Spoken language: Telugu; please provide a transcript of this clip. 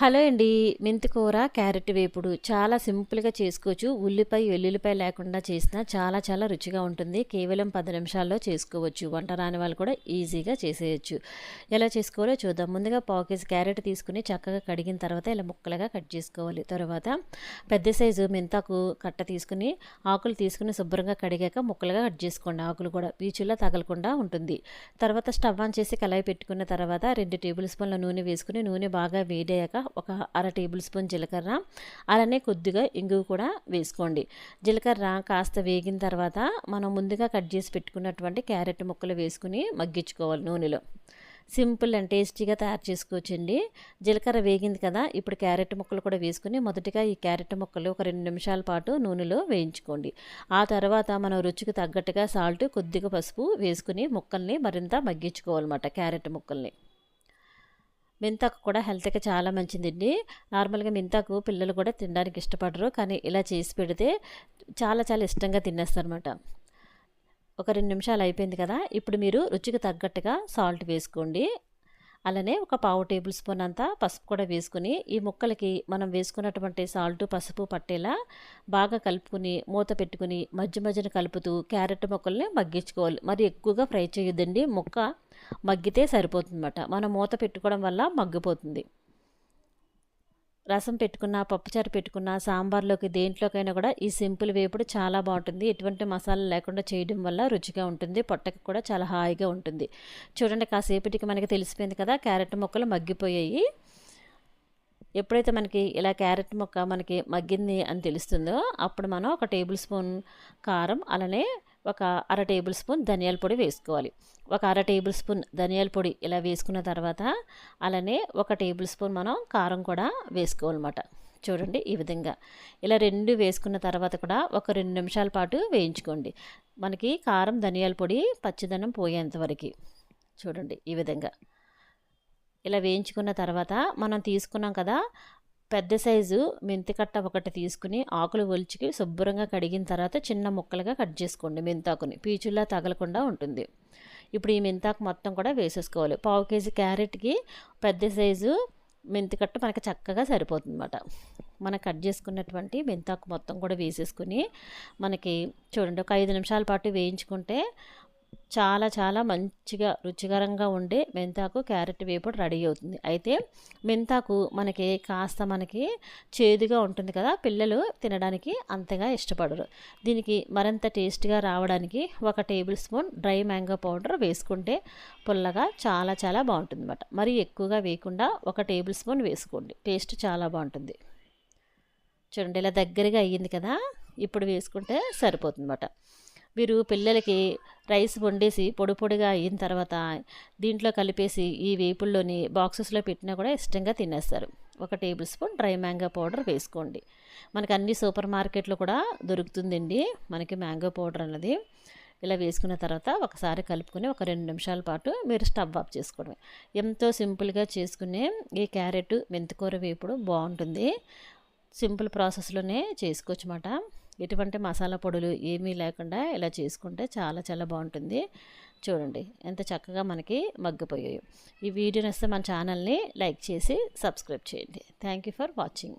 హలో అండి. మెంతికూర క్యారెట్ వేపుడు చాలా సింపుల్గా చేసుకోవచ్చు. ఉల్లిపాయ వెల్లుల్లిపాయ లేకుండా చేసినా చాలా చాలా రుచిగా ఉంటుంది. కేవలం పది నిమిషాల్లో చేసుకోవచ్చు. వంట రాని వాళ్ళు కూడా ఈజీగా చేసేయచ్చు. ఎలా చేసుకోవాలో చూద్దాం. ముందుగా పావు కేజీ క్యారెట్ తీసుకుని చక్కగా కడిగిన తర్వాత ఇలా ముక్కలుగా కట్ చేసుకోవాలి. తర్వాత పెద్ద సైజు మెంతాకు కట్ట తీసుకుని ఆకులు తీసుకుని శుభ్రంగా కడిగాక ముక్కలుగా కట్ చేసుకోండి. ఆకులు కూడా పీచుల్లో తగలకుండా ఉంటుంది. తర్వాత స్టవ్ ఆన్ చేసి కలాయి పెట్టుకున్న తర్వాత రెండు టేబుల్ స్పూన్ల నూనె వేసుకుని నూనె బాగా వేడయ్యాక ఒక అర టేబుల్ స్పూన్ జీలకర్ర అలానే కొద్దిగా ఇంగువ కూడా వేసుకోండి. జీలకర్ర కాస్త వేగిన తర్వాత మనం ముందుగా కట్ చేసి పెట్టుకున్నటువంటి క్యారెట్ ముక్కలు వేసుకుని మగ్గించుకోవాలి నూనెలో. సింపుల్ అండ్ టేస్టీగా తయారు చేసుకోవచ్చండి. జీలకర్ర వేగింది కదా ఇప్పుడు క్యారెట్ ముక్కలు కూడా వేసుకుని మొదటిగా ఈ క్యారెట్ ముక్కలు ఒక రెండు నిమిషాల పాటు నూనెలో వేయించుకోండి. ఆ తర్వాత మనం రుచికి తగ్గట్టుగా సాల్ట్ కొద్దిగా పసుపు వేసుకుని ముక్కల్ని మరింత మగ్గించుకోవాలన్నమాట క్యారెట్ ముక్కల్ని. మెంతాకు కూడా హెల్త్కి చాలా మంచిదండి. నార్మల్గా మెంతాకు పిల్లలు కూడా తినడానికి ఇష్టపడరు. కానీ ఇలా చేసి పెడితే చాలా చాలా ఇష్టంగా తినేస్తారనమాట ఒక రెండు నిమిషాలు అయిపోయింది కదా. ఇప్పుడు మీరు రుచికి తగ్గట్టుగా సాల్ట్ వేసుకోండి. అలానే ఒక పావు టేబుల్ స్పూన్ అంతా పసుపు కూడా వేసుకుని ఈ ముక్కలకి మనం వేసుకున్నటువంటి సాల్ట్ పసుపు పట్టేలా బాగా కలుపుకుని మూత పెట్టుకుని మధ్య మధ్యన కలుపుతూ క్యారెట్ ముక్కల్ని మగ్గించుకోవాలి. మరి ఎక్కువగా ఫ్రై చేయొద్దండి. ముక్క మగ్గితే సరిపోతుందన్నమాట. మనం మూత పెట్టుకోవడం వల్ల మగ్గిపోతుంది. రసం పెట్టుకున్న పప్పుచారు పెట్టుకున్న సాంబార్లోకి దేంట్లోకైనా కూడా ఈ సింపుల్ వేపుడు చాలా బాగుంటుంది. ఎటువంటి మసాలా లేకుండా చేయడం వల్ల రుచిగా ఉంటుంది. పొట్టకి కూడా చాలా హాయిగా ఉంటుంది. చూడండి కాసేపటికి మనకి తెలిసిపోయింది కదా క్యారెట్ ముక్కలు మగ్గిపోయాయి. ఎప్పుడైతే మనకి ఇలా క్యారెట్ ముక్క మనకి మగ్గింది అని తెలుస్తుందో అప్పుడు మనం ఒక టేబుల్ స్పూన్ కారం అలానే ఒక అర టేబుల్ స్పూన్ ధనియాల పొడి వేసుకోవాలి. ఒక అర టేబుల్ స్పూన్ ధనియాల పొడి ఇలా వేసుకున్న తర్వాత అలానే ఒక టేబుల్ స్పూన్ మనం కారం కూడా వేసుకోవాలన్నమాట. చూడండి ఈ విధంగా. ఇలా రెండు వేసుకున్న తర్వాత కూడా ఒక రెండు నిమిషాల పాటు వేయించుకోండి. మనకి కారం ధనియాల పొడి పచ్చిదనం పోయేంతవరకు చూడండి ఈ విధంగా. ఇలా వేయించుకున్న తర్వాత మనం తీసుకున్నాం కదా పెద్ద సైజు మెంతికట్ట ఒకటి తీసుకుని ఆకులు ఒలిచికి శుభ్రంగా కడిగిన తర్వాత చిన్న ముక్కలుగా కట్ చేసుకోండి మెంతాకుని. పీచుల్లా తగలకుండా ఉంటుంది. ఇప్పుడు ఈ మెంతాకు మొత్తం కూడా వేసేసుకోవాలి. పావు కేజీ క్యారెట్కి పెద్ద సైజు మెంతికట్ట మనకి చక్కగా సరిపోతుందన్నమాట. మనం కట్ చేసుకున్నటువంటి మెంతాకు మొత్తం కూడా వేసేసుకుని మనకి చూడండి ఒక ఐదు నిమిషాల పాటు వేయించుకుంటే చాలా చాలా మంచిగా రుచికరంగా ఉండే మెంతాకు క్యారెట్ వేపుడు రెడీ అవుతుంది. అయితే మెంతాకు మనకి కాస్త మనకి చేదుగా ఉంటుంది కదా పిల్లలు తినడానికి అంతగా ఇష్టపడరు. దీనికి మరింత టేస్ట్గా రావడానికి ఒక tablespoon dry mango powder వేసుకుంటే పుల్లగా చాలా చాలా బాగుంటుంది అనమాట మరి ఎక్కువగా వేయకుండా ఒక టేబుల్ స్పూన్ వేసుకోండి. టేస్ట్ చాలా బాగుంటుంది. చూడండి ఇలా దగ్గరగా అయ్యింది కదా ఇప్పుడు వేసుకుంటే సరిపోతుంది అనమాట మీరు పిల్లలకి రైస్ వండేసి పొడి పొడిగా అయిన తర్వాత దీంట్లో కలిపేసి ఈ వేపుల్లోని బాక్సెస్లో పెట్టినా కూడా ఇష్టంగా తినేస్తారు. ఒక tablespoon dry mango powder వేసుకోండి. మనకి అన్ని సూపర్ మార్కెట్లో కూడా దొరుకుతుందండి మనకి మ్యాంగో పౌడర్ అన్నది. ఇలా వేసుకున్న తర్వాత ఒకసారి కలుపుకొని ఒక రెండు నిమిషాల పాటు మీరు స్టవ్ ఆఫ్ చేసుకోవడమే ఎంతో సింపుల్గా చేసుకునే ఈ క్యారెట్ మెంతికూర వేపుడు బాగుంటుంది. సింపుల్ ప్రాసెస్లోనే చేసుకోవచ్చు అన్నమాట ఎటువంటి మసాలా పొడులు ఏమీ లేకుండా ఇలా చేసుకుంటే చాలా చాలా బాగుంటుంది. చూడండి ఎంత చక్కగా మనకి మగ్గిపోయాయి. ఈ వీడియో నస్తే మన ఛానల్ని లైక్ చేసి సబ్స్క్రైబ్ చేయండి. Thank you for watching.